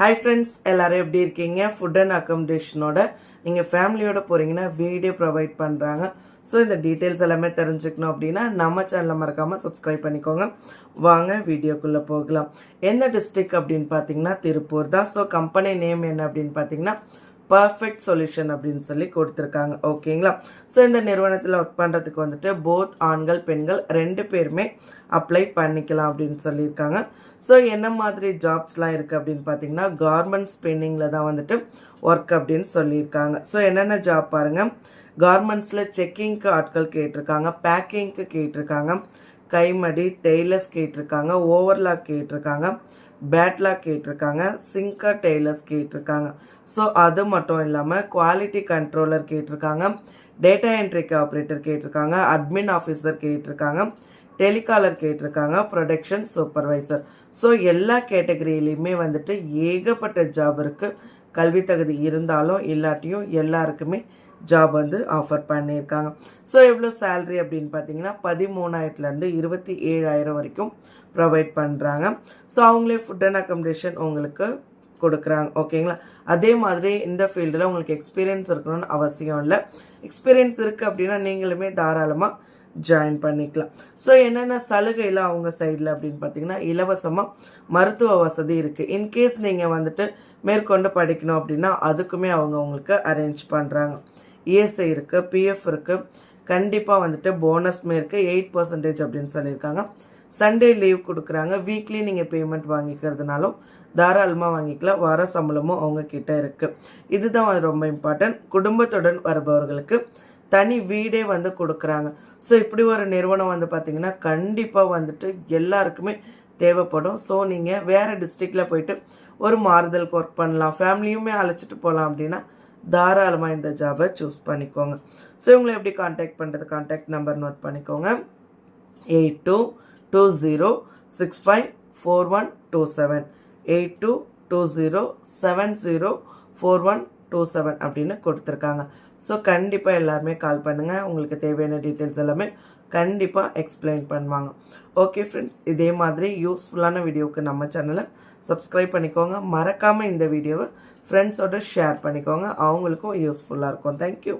Hi friends எல்லோரும் எப்படி இருக்கீங்க? ஃபுட் அண்ட் அக்கமடேஷனோட நீங்கள் ஃபேமிலியோட போகிறீங்கன்னா வீடியோ ப்ரொவைட் பண்ணுறாங்க ஸோ இந்த டீட்டெயில்ஸ் எல்லாமே தெரிஞ்சுக்கணும் அப்படின்னா நம்ம சேனலை மறக்காமல் சப்ஸ்கிரைப் பண்ணிக்கோங்க. வாங்க வீடியோக்குள்ளே போகலாம். எந்த டிஸ்ட்ரிக் அப்படின்னு பார்த்தீங்கன்னா திருப்பூர் தான். ஸோ கம்பெனி நேம் என்ன அப்படின்னு பார்த்தீங்கன்னா பர்ஃபெக்ட் சொல்யூஷன் அப்படின்னு சொல்லி கொடுத்துருக்காங்க. ஓகேங்களா ஸோ இந்த நிறுவனத்தில் ஒர்க் பண்ணுறதுக்கு வந்துட்டு போத் ஆண்கள் பெண்கள் ரெண்டு பேருமே அப்ளை பண்ணிக்கலாம் அப்படின்னு சொல்லியிருக்காங்க. ஸோ என்ன மாதிரி ஜாப்ஸ்லாம் இருக்குது அப்படின்னு பார்த்தீங்கன்னா கார்மெண்ட் ஸ்பின்னிங்கில் தான் வந்துட்டு ஒர்க் அப்படின்னு சொல்லியிருக்காங்க. ஸோ என்னென்ன ஜாப் பாருங்கள் கார்மெண்ட்ஸில் செக்கிங்க்கு ஆட்கள் கேட்டிருக்காங்க பேக்கிங்க்கு கேட்டிருக்காங்க கைமடி டெய்லர்ஸ் கேட்டிருக்காங்க ஓவர்லாக் கேட்டிருக்காங்க. பேட்லாக் கேட்டிருக்காங்க சிங்கர் டெய்லர்ஸ் கேட்டிருக்காங்க. ஸோ அது மட்டும் இல்லாமல் குவாலிட்டி கண்ட்ரோலர் கேட்டிருக்காங்க டேட்டா என்ட்ரிக்கு ஆப்ரேட்டர் கேட்டிருக்காங்க அட்மின் ஆஃபீஸர் கேட்டிருக்காங்க டெலிகாலர் கேட்டிருக்காங்க ப்ரொடக்ஷன் சூப்பர்வைசர் ஸோ எல்லா கேட்டகரியிலையுமே வந்துட்டு ஏகப்பட்ட ஜாப் இருக்குது கல்வி தகுதி இருந்தாலும் இல்லாட்டியும் எல்லாருக்குமே ஜாப் வந்து ஆஃபர் பண்ணியிருக்காங்க. ஸோ எவ்வளோ சேல்ரி அப்படின்னு பார்த்தீங்கன்னா பதிமூணாயிரத்துலேருந்து இருபத்தி ஏழாயிரம் வரைக்கும் ப்ரொவைட் பண்ணுறாங்க ஸோ அவங்களே ஃபுட் அண்ட் அக்கமடேஷன் உங்களுக்கு கொடுக்குறாங்க. ஓகேங்களா அதே மாதிரி இந்த ஃபீல்டில் உங்களுக்கு எக்ஸ்பீரியன்ஸ் இருக்கணும்னு அவசியம் இல்லை. எக்ஸ்பீரியன்ஸ் இருக்குது அப்படின்னா நீங்களுமே தாராளமாக ஜாயின் பண்ணிக்கலாம். ஸோ என்னென்ன சலுகையில் அவங்க சைடில் அப்படின்னு பார்த்தீங்கன்னா இலவசமாக மருத்துவ வசதி இருக்குது இன்கேஸ் நீங்கள் வந்துட்டு மேற்கொண்டு படிக்கணும் அப்படின்னா அதுக்குமே அவங்க உங்களுக்கு அரேஞ்ச் பண்ணுறாங்க இஎஸ்ஐ இருக்குது பிஎஃப் இருக்குது கண்டிப்பாக வந்துட்டு போனஸ்மே இருக்குது எயிட் பர்சன்டேஜ் அப்படின்னு சொல்லியிருக்காங்க. சண்டே லீவ் கொடுக்குறாங்க. வீக்லி நீங்கள் பேமெண்ட் வாங்கிக்கிறதுனாலும் தாராளமாக வாங்கிக்கலாம். வர சம்பளமும் அவங்க கிட்ட இருக்குது இதுதான் ரொம்ப இம்பார்ட்டன்ட் குடும்பத்துடன் வருபவர்களுக்கு தனி வீடே வந்து கொடுக்குறாங்க. ஸோ இப்படி ஒரு நிறுவனம் வந்து பார்த்திங்கன்னா கண்டிப்பாக வந்துட்டு எல்லாருக்குமே தேவைப்படும். ஸோ நீங்கள் வேறு டிஸ்ட்ரிக்டில் போயிட்டு ஒரு மாறுதலுக்கு ஒர்க் பண்ணலாம். ஃபேமிலியுமே அழைச்சிட்டு போகலாம் அப்படின்னா தாராளமாக இந்த ஜாபை சூஸ் பண்ணிக்கோங்க. ஸோ இவங்களை எப்படி காண்டாக்ட் பண்ணுறது காண்டாக்ட் நம்பர் நோட் பண்ணிக்கோங்க. Eight two two zero six five four one two seven eight two two zero seven zero four one two seven அப்படின்னு கொடுத்துருக்காங்க. ஸோ கண்டிப்பாக எல்லாருமே கால் பண்ணுங்கள் உங்களுக்கு தேவையான டீட்டெயில்ஸ் எல்லாமே கண்டிப்பாக எக்ஸ்பிளைன் பண்ணுவாங்க. ஓகே ஃப்ரெண்ட்ஸ் இதே மாதிரி யூஸ்ஃபுல்லான வீடியோவுக்கு நம்ம சேனலை சப்ஸ்கிரைப் பண்ணிக்கோங்க. மறக்காமல் இந்த வீடியோவை ஃப்ரெண்ட்ஸோட ஷேர் பண்ணிக்கோங்க. அவங்களுக்கும் யூஸ்ஃபுல்லாக இருக்கும். தேங்க்யூ